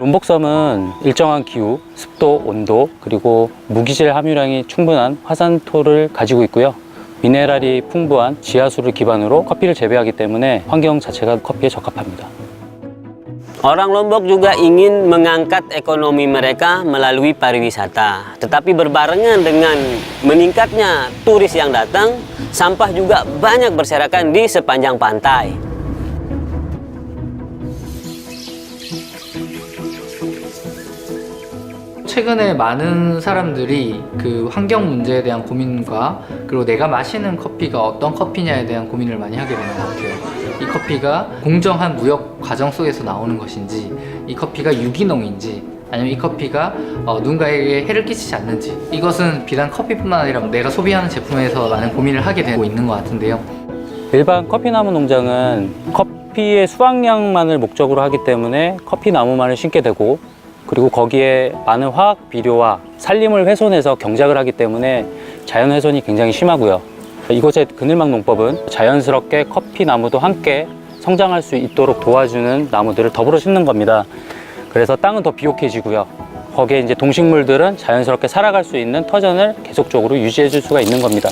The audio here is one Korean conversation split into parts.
원복섬은 일정한 기후, 습도, 온도, 그리고 무기질 함유량이 충분한 화산토를 가지고 있고요. 미네랄이 풍부한 지하수를 기반으로 커피를 재배하기 때문에 환경 자체가 커피에 적합합니다. Orang Lombok juga ingin mengangkat ekonomi mereka melalui pariwisata. Tetapi berbarengan dengan meningkatnya turis yang datang, sampah juga banyak berserakan di sepanjang pantai. 최근에 많은 사람들이 그 환경 문제에 대한 고민과 그리고 내가 마시는 커피가 어떤 커피냐에 대한 고민을 많이 하게 되는 것 같아요. 이 커피가 공정한 무역 과정 속에서 나오는 것인지, 이 커피가 유기농인지, 아니면 이 커피가 어, 누군가에게 해를 끼치지 않는지 이것은 비단 커피뿐만 아니라 내가 소비하는 제품에서 많은 고민을 하게 되고 있는 것 같은데요. 일반 커피나무 농장은 커피의 수확량만을 목적으로 하기 때문에 커피나무만을 심게 되고 그리고 거기에 많은 화학 비료와 산림을 훼손해서 경작을 하기 때문에 자연 훼손이 굉장히 심하고요. 이곳의 그늘막 농법은 자연스럽게 커피 나무도 함께 성장할 수 있도록 도와주는 나무들을 더불어 심는 겁니다. 그래서 땅은 더 비옥해지고요. 거기에 이제 동식물들은 자연스럽게 살아갈 수 있는 터전을 계속적으로 유지해 줄 수가 있는 겁니다.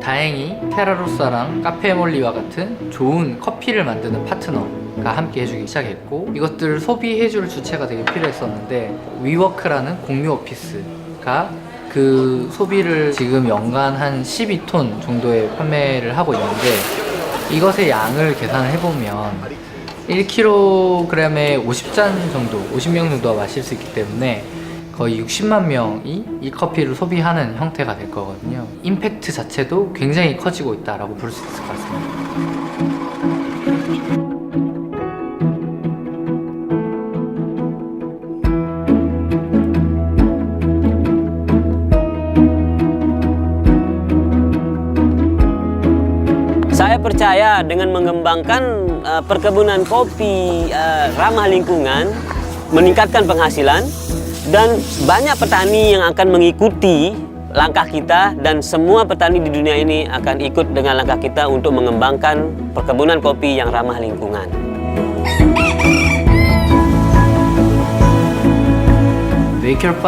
다행히 테라로사랑 카페몰리와 같은 좋은 커피를 만드는 파트너가 함께 해주기 시작했고 이것들을 소비해줄 주체가 되게 필요했었는데 위워크라는 공유 오피스가 그 소비를 지금 연간 한 12톤 정도의 판매를 하고 있는데 이것의 양을 계산을 해보면 1kg에 50잔 정도, 50명 정도가 마실 수 있기 때문에 거의 60만 명이 이 커피를 소비하는 형태가 될 거거든요. 임팩트 자체도 굉장히 커지고 있다라고 볼 수 있을 것 같습니다. Saya percaya dengan mengembangkan uh, perkebunan kopi uh, ramah lingkungan, meningkatkan penghasilan, dan banyak petani yang akan mengikuti langkah kita dan semua petani di dunia ini akan ikut dengan langkah kita untuk mengembangkan perkebunan kopi yang ramah lingkungan. 웨이켈팜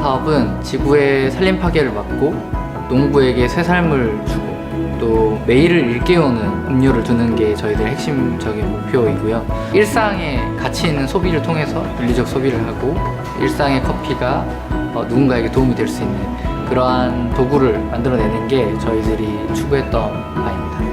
사업은 지구의 산림 파괴를 막고 농부에게 새 삶을 주고 또 매일을 일깨우는 음료를 두는 게 저희들의 핵심적인 목표이고요. 일상에 가치 있는 소비를 통해서 윤리적 소비를 하고 일상의 커피가 어, 누군가에게 도움이 될 수 있는 그러한 도구를 만들어내는 게 저희들이 추구했던 바입니다.